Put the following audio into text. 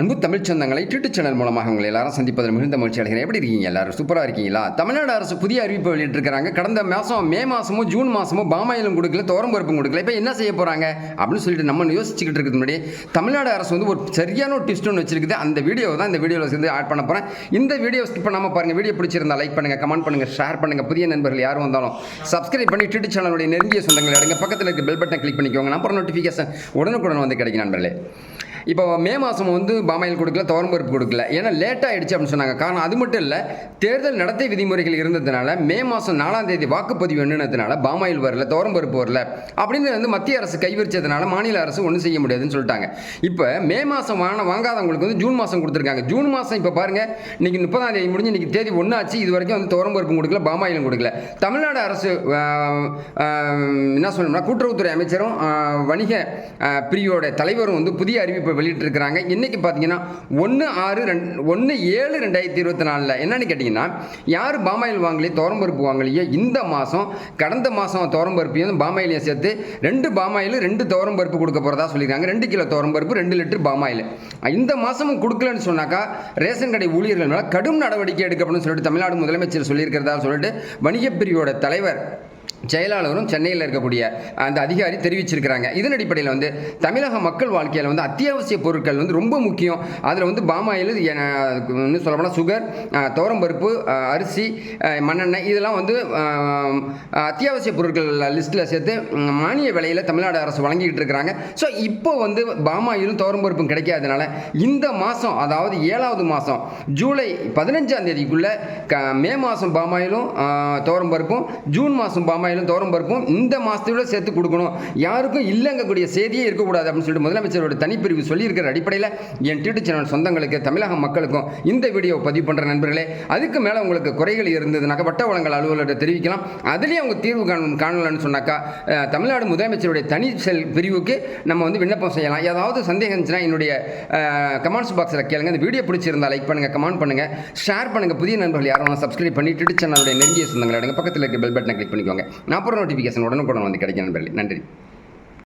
அன்பு தமிழ் சொந்தங்களை Twitter channel மூலமாக உங்களை எல்லாரும் சந்திப்பதில் மிகுந்த மகிழ்ச்சி அடைகிறேன். எப்படி இருக்கீங்க எல்லாரும்? சூப்பராக இருக்கீங்களா? தமிழ்நாடு அரசு புதிய அறிவிப்பு வெளியிட்டிருக்கிறாங்க. கடந்த மாதம் மே மாதமோ ஜூன் மாதமோ பாமாயிலும் கொடுக்கல தோரம் பருப்பும் கொடுக்கல. இப்போ என்ன செய்ய போகிறாங்க அப்படின்னு சொல்லிட்டு நம்ம யோசிச்சுக்கிட்டு இருக்கிறது முன்னாடி தமிழ்நாடு அரசு வந்து ஒரு சரியான ஒரு டிஸ்ட் ஒன்று வச்சிருக்குது. அந்த வீடியோ தான் இந்த வீடியோவில் சேர்ந்து ஆட் பண்ண போகிறேன் இந்த வீடியோ ஸ்கிப் பண்ணாமல் பாருங்கள் வீடியோ பிடிச்சிருந்தா லைக் பண்ணுங்கள் கமெண்ட் பண்ணுங்கள் ஷேர் பண்ணுங்கள் புதிய நண்பர்கள் யாரும் வந்தாலும் சப்ஸ்கிரைப் பண்ணி ட்விட்டர் சேனலுடைய நெருங்கிய சொந்தங்களை எடுங்க பக்கத்தில் இருக்க பெல் பட்டன் கிளிக் பண்ணிக்கோங்க. அப்புறம் நோட்டிஃபிகேஷன் உடனுக்குடன் வந்து கிடைக்கும் நண்பர்களே. இப்போ மே மாதம் வந்து பாமாயில் கொடுக்கல துவரம்பருப்பு கொடுக்கல. ஏன்னா லேட் ஆயிடுச்சு அப்படின்னு சொன்னாங்க. காரணம் அது மட்டும் இல்லை தேர்தல் நடத்தை விதிமுறைகள் இருந்ததுனால மே மாதம் நாலாம் தேதி வாக்குப்பதிவு எண்ணினதுனால பாமாயில் வரல துவரம்பருப்பு வரல அப்படின்னு வந்து மத்திய அரசு கைவிரிச்சதுனால மாநில அரசு ஒன்றும் செய்ய முடியாதுன்னு சொல்லிட்டாங்க. இப்போ மே மாதம் வாங்க வாங்காதவங்களுக்கு வந்து ஜூன் மாதம் கொடுத்துருக்காங்க. ஜூன் மாதம் இப்போ பாருங்க இன்னைக்கு முப்பதாம் தேதி முடிஞ்சு இன்றைக்கி தேதி ஒன்று ஆச்சு இது வரைக்கும் வந்து துவரம்பருப்பும் கொடுக்கல பாமாயிலும் கொடுக்கல. தமிழ்நாடு அரசு என்ன சொல்லணும்னா கூட்டுறவுத்துறை அமைச்சரும் வணிக பிரிவோட தலைவரும் வந்து புதிய அறிவிப்பு வெளியிட்டிருக்கிறாங்க. இன்றைக்கி பார்த்தீங்கன்னா ஒன்று ஆறு ரெண்டு ஒன்று ஏழு ரெண்டாயிரத்தி இருபத்தி நாலில் என்னென்னு கேட்டிங்கன்னா யார் பாமாயில் வாங்கலையோ தோரம்பருப்பு வாங்கலையோ இந்த மாதம் கடந்த மாதம் தோரம்பருப்பையும் பாமாயிலையும் சேர்த்து ரெண்டு பாமாயில் ரெண்டு தோரம்பருப்பு கொடுக்க போகிறதா சொல்லியிருக்காங்க. ரெண்டு கிலோ தோரம்பருப்பு ரெண்டு லிட்டர் பாமாயில். இந்த மாதமும் கொடுக்கலன்னு சொன்னாக்கா ரேஷன் கடை ஊழியர்கள் மேலே கடும் நடவடிக்கை எடுக்கப்படும் சொல்லிட்டு தமிழ்நாடு முதலமைச்சர் சொல்லியிருக்கிறதா சொல்லிட்டு வணிகப் பிரிவோட தலைவர் செயலாளரும் சென்னையில் இருக்கக்கூடிய அந்த அதிகாரி தெரிவிச்சிருக்கிறாங்க. இதன் அடிப்படையில் வந்து தமிழக மக்கள் வாழ்க்கையில் வந்து அத்தியாவசிய பொருட்கள் வந்து ரொம்ப முக்கியம். அதில் வந்து பாமாயில் இன்னும் சொல்லப்போனால் சுகர் பருப்பு அரிசி மண்ணெண்ணெய் இதெல்லாம் வந்து அத்தியாவசிய பொருட்கள் லிஸ்ட்டில் சேர்த்து மானிய விலையில் தமிழ்நாடு அரசு வழங்கிக்கிட்டு இருக்கிறாங்க. ஸோ இப்போ வந்து பாமாயிலும் பருப்பும் கிடைக்காதனால இந்த மாதம் அதாவது ஏழாவது மாதம் ஜூலை பதினஞ்சாம் தேதிக்குள்ளே க மே மாதம் பாமாயிலும் பருப்பும் ஜூன் மாதம் பாமாயிலும் பருப்பும் இந்த மாதத்தோட சேர்த்து கொடுக்கணும். யாருக்கும் இல்லைங்கக்கூடிய செய்தியே இருக்கக்கூடாது அப்படின்னு சொல்லிட்டு முதலமைச்சரோட தனிப்பிரிவு சொல்லியிருக்கிற அடிப்படையில் என் டியூட்டி சேனல் சொந்தங்களுக்கு தமிழக மக்களுக்கும் இந்த வீடியோ பதிவு பண்ணுற நண்பர்களே அதுக்கு மேலே உங்களுக்கு குறைகள் இருந்ததுனாக்கா வட்ட வளங்கள் அலுவலர்கிட்ட தெரிவிக்கலாம். அதுலேயே அவங்க தீர்வு காணும் காணலன்னு சொன்னாக்கா தமிழ்நாடு முதலமைச்சருடைய தனி செல் பிரிவுக்கு நம்ம வந்து விண்ணப்பம் செய்யலாம். ஏதாவது சந்தேகம் இருந்துச்சுன்னா என்னுடைய கமெண்ட்ஸ் பாக்ஸில் கேளுங்க. இந்த வீடியோ பிடிச்சிருந்தா லைக் பண்ணுங்கள் கமெண்ட் பண்ணுங்கள் ஷேர் பண்ணுங்கள் புதிய நண்பர்கள் யாரும் சப்ஸ்கிரைப் பண்ணி டியூட்டி சேனலுடைய நெருங்கிய சொந்தங்களை எடுங்க. பக்கத்தில் இருக்க பெல் பட்டனை கிளிக் பண்ணிக்கோங்க. நான் அப்புறம் நோட்டிஃபிகேஷன் உடனுக்குடன் வந்து கிடைக்கணும் நன்றி.